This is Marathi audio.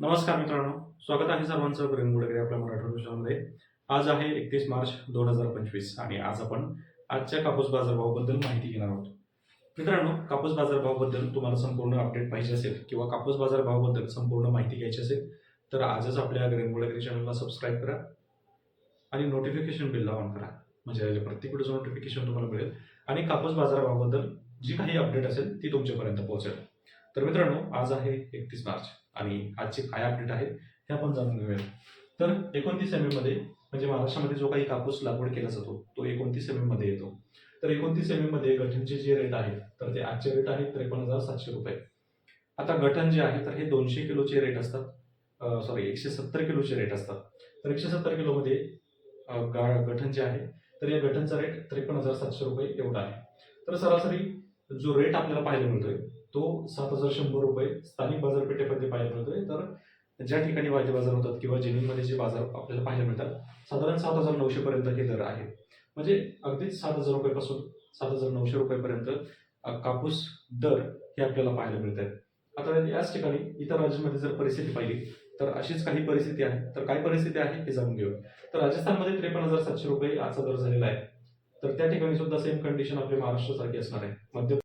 नमस्कार मित्रांनो. स्वागत आहे सर्वांचं प्रेम गुडगरे आपल्या मराठी विषयामध्ये आज आहे एकतीस मार्च दोन हजार पंचवीस आणि आज आपण आजच्या कापूस बाजारभावाबद्दल माहिती घेणार आहोत. मित्रांनो कापूस बाजारभावाबद्दल तुम्हाला संपूर्ण अपडेट पाहिजे असेल किंवा कापूस बाजारभावाबद्दल संपूर्ण माहिती घ्यायची असेल तर आजच आपल्या ग्रेन गुडगरे चॅनलला सबस्क्राईब करा आणि नोटिफिकेशन बिलला ऑन करा. म्हणजे प्रत्येक व्हिडिओचं नोटिफिकेशन तुम्हाला मिळेल. आणि कापूस बाजारभावाबद्दल जी काही अपडेट असेल ती तुमच्यापर्यंत पोहोचेल. तर मित्रांनो आज आहे एकतीस मार्च आणि आजचे काय अपडेट आहेत हे आपण जाणून घेऊया तर एकोणतीस एममध्ये म्हणजे महाराष्ट्रामध्ये जो काही कापूस लागवड केला जातो तो एकोणतीस एममध्ये येतो. तर एकोणतीस एममध्ये गठणचे जे रेट आहेत तर ते आजचे रेट आहेत त्रेपन्न हजार सातशे रुपये. आता गठण जे आहे तर हे दोनशे किलोचे रेट असतात. सॉरी एकशे सत्तर किलोचे रेट असतात. तर एकशे सत्तर किलोमध्ये अं, गठण जे आहे तर या गठणचा रेट त्रेपन्न हजार सातशे रुपये एवढा आहे. तर सरासरी जो रेट आपल्याला पाहायला मिळतोय तो सात हजार शंभर रुपये स्थानिक बाजारपेठेमध्ये पाहायला मिळतोय. तर ज्या ठिकाणी वायदे बाजार होतात किंवा जिनिंगमध्ये जे बाजार आपल्याला पाहायला मिळतात साधारण सात हजार नऊशे पर्यंत हे दर आहे म्हणजे अगदीच सात हजार रुपयापासून सात हजार नऊशे रुपयेपर्यंत कापूस दर हे आपल्याला पाहायला मिळत आहेत आता याच ठिकाणी इतर राज्यांमध्ये जर परिस्थिती पाहिली तर अशीच काही परिस्थिती आहे. तर काय परिस्थिती आहे हे जाणून घेऊ तर राजस्थानमध्ये त्रेपन्न हजार सातशे रुपये आजचा दर झालेला आहे. तर त्या ठिकाणी सुद्धा सेम कंडिशन आपल्या महाराष्ट्रासारखी असणार आहे. मध्य